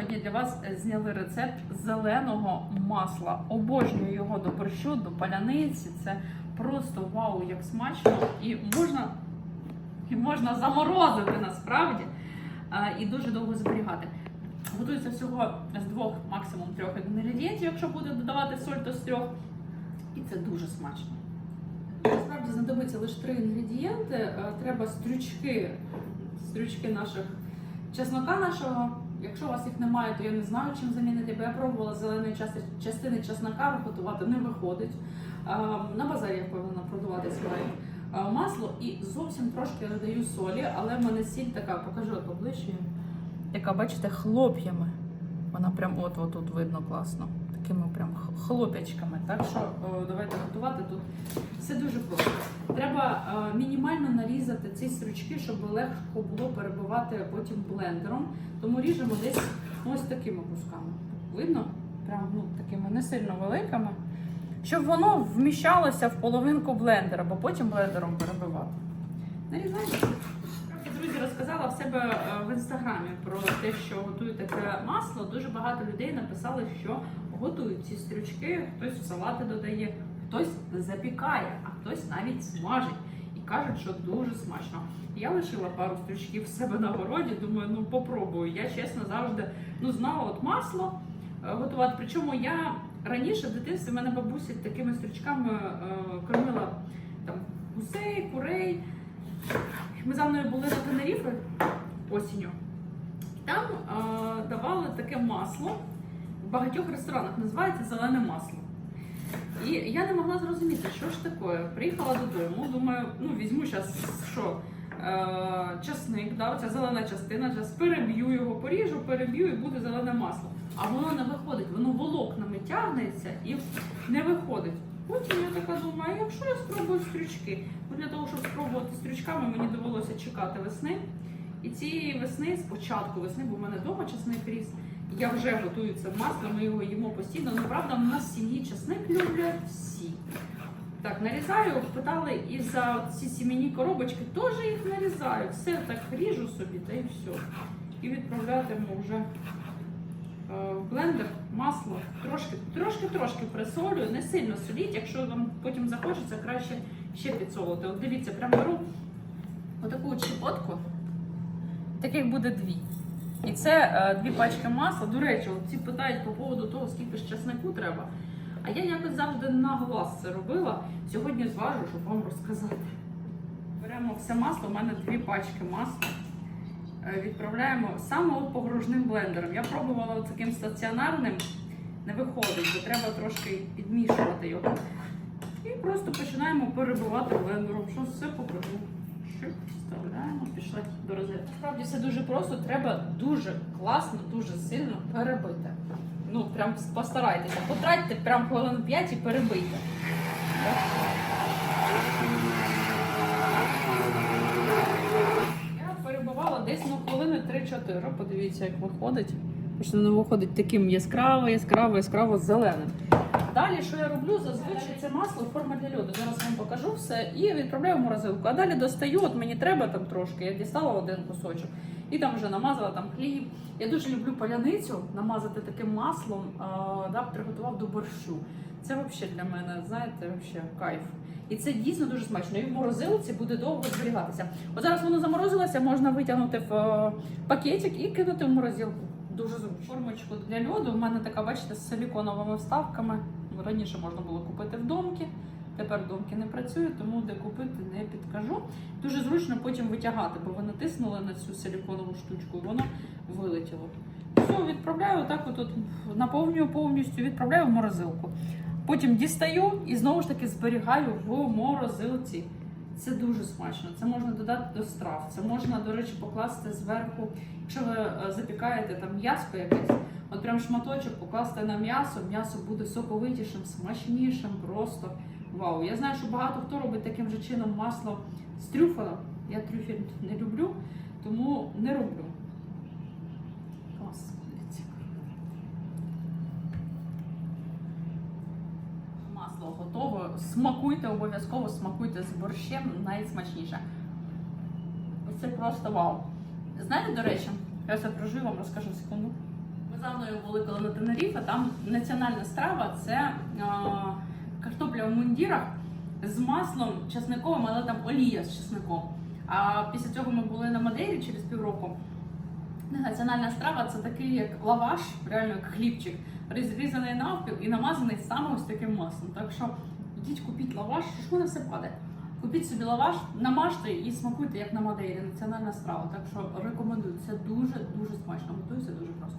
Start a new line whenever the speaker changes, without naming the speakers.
сьогодні для вас е, зняли рецепт зеленого масла. Обожнюю його до борщу, до паляниці. Це просто вау, як смачно. І можна, і можна заморозити насправді і дуже довго зберігати. Готується всього з двох, максимум трьох інгредієнтів, якщо буде додавати соль, то з трьох. І це дуже смачно. Насправді знадобиться лише три інгредієнти. Е, Треба стрючки, стрючки наших чеснока нашого. Якщо у вас їх немає, то я не знаю, чим замінити, бо я пробувала зеленої части- частини чеснока готувати, не виходить. На базарі я повинна продавати своє масло і зовсім трошки додаю солі, але в мене сіль така, покажу от поближче. Яка, бачите, хлоп'ями. Вона прям от тут видно класно. Такими прям хлоп'ячками. Так що давайте готувати тут. Все дуже просто. Треба е, мінімально нарізати ці стручки, щоб легко було перебивати потім блендером. Тому ріжемо десь ось такими кусками. Видно? Прям ну, такими не сильно великими. Щоб воно вміщалося в половинку блендера, бо потім блендером перебивати. Нарізаємо. Друзі, розказала в себе е, в інстаграмі про те, що готую таке масло. Дуже багато людей написали, що готують ці стрючки, хтось в салати додає, хтось запікає, а хтось навіть смажить. І кажуть, що дуже смачно. Я лишила пару стрючків в себе на городі. Думаю, ну попробую. Я чесно завжди ну знала от масло е, готувати. Причому я раніше в дитинстві мене бабусі такими стрючками е, кормила там гусей, курей. Ми за мною були на Тенеріфі осінню. Там е, давали таке масло в багатьох ресторанах, називається зелене масло. І я не могла зрозуміти, що ж таке. Приїхала додому, думаю, ну візьму зараз що, е, часник, да, оця зелена частина, зараз переб'ю його, поріжу, переб'ю і буде зелене масло. А воно не виходить, воно волокнами тягнеться і не виходить. Потім я така думаю, якщо я спробую стрючки? Ну, для того, щоб спробувати стрючками, мені довелося чекати весни. І цієї весни, спочатку весни, бо в мене вдома часник я вже готую це масло, ми його їмо постійно. Ну, правда, в нас в сім'ї часник люблять всі. Так, нарізаю, питали і за ці сімейні коробочки теж їх нарізаю. Все так ріжу собі, та і все. І відправлятиму вже е, в блендер масло. Трошки, трошки, трошки присолюю, не сильно соліть. Якщо вам потім захочеться, краще ще підсолити. От дивіться, прям беру отаку чіпотку. Таких буде дві. І це е, дві пачки масла. До речі, всі питають по поводу того, скільки ж чеснику треба. А я якось завжди на глаз це робила. Сьогодні зважу, щоб вам розказати. Беремо все масло, у мене дві пачки масла. Е, Відправляємо саме погружним блендером. Я пробувала таким стаціонарним, не виходить, бо треба трошки підмішувати його. І просто починаємо перебивати блендером. Що все. Щип, Вставляємо, пішли до розетки. Насправді все дуже просто, треба дуже класно, дуже сильно перебити. Ну, прям постарайтеся. Потратьте прям хвилин 5 і перебийте. Я перебивала десь ну, хвилини 3-4. Подивіться, як виходить. Воно виходить таким яскраво, яскраво, яскраво зеленим. Далі, що я роблю, зазвичай це масло форма для льоду. Зараз вам покажу все і відправляю в морозилку. А далі достаю, от мені треба там трошки. Я дістала один кусочок і там вже намазала там хліб. Я дуже люблю паляницю намазати таким маслом, да, приготував до борщу. Це взагалі для мене, знаєте, вообще кайф. І це дійсно дуже смачно. І в морозилці буде довго зберігатися. От зараз воно заморозилося, можна витягнути в е, пакетик і кинути в морозилку. Дуже зручно. Формочку для льоду. У мене така, бачите, з силіконовими вставками. Раніше можна було купити в домки. Тепер домки не працюють, тому де купити не підкажу. Дуже зручно потім витягати, бо ви натиснули на цю силіконову штучку, і воно вилетіло. Все, відправляю так, от, наповнюю повністю, відправляю в морозилку. Потім дістаю і знову ж таки зберігаю в морозилці. Це дуже смачно. Це можна додати до страв. Це можна, до речі, покласти зверху. Якщо ви е, запікаєте там м'ясо якесь, от прям шматочок покласти на м'ясо, м'ясо буде соковитішим, смачнішим, просто вау. Я знаю, що багато хто робить таким же чином масло з трюфелем. Я трюфель не люблю, тому не роблю. Клас. Масло готове. Смакуйте, обов'язково смакуйте з борщем найсмачніше. Це просто вау. Знаєте, до речі, я все прожив, вам розкажу секунду. Ми за були коли на Тенеріфе, там національна страва це а, картопля в мундірах з маслом чесниковим, але там олія з чесником. А після цього ми були на Мадейрі через півроку. Національна страва це такий як лаваш, реально як хлібчик, розрізаний навпіл і намазаний саме ось таким маслом. Так що йдіть купіть лаваш, що воно все падає. Купіть собі лаваш, намажте і смакуйте як на Мадейрі. Національна страва. Так що рекомендую. Це дуже дуже смачно. Готується дуже просто.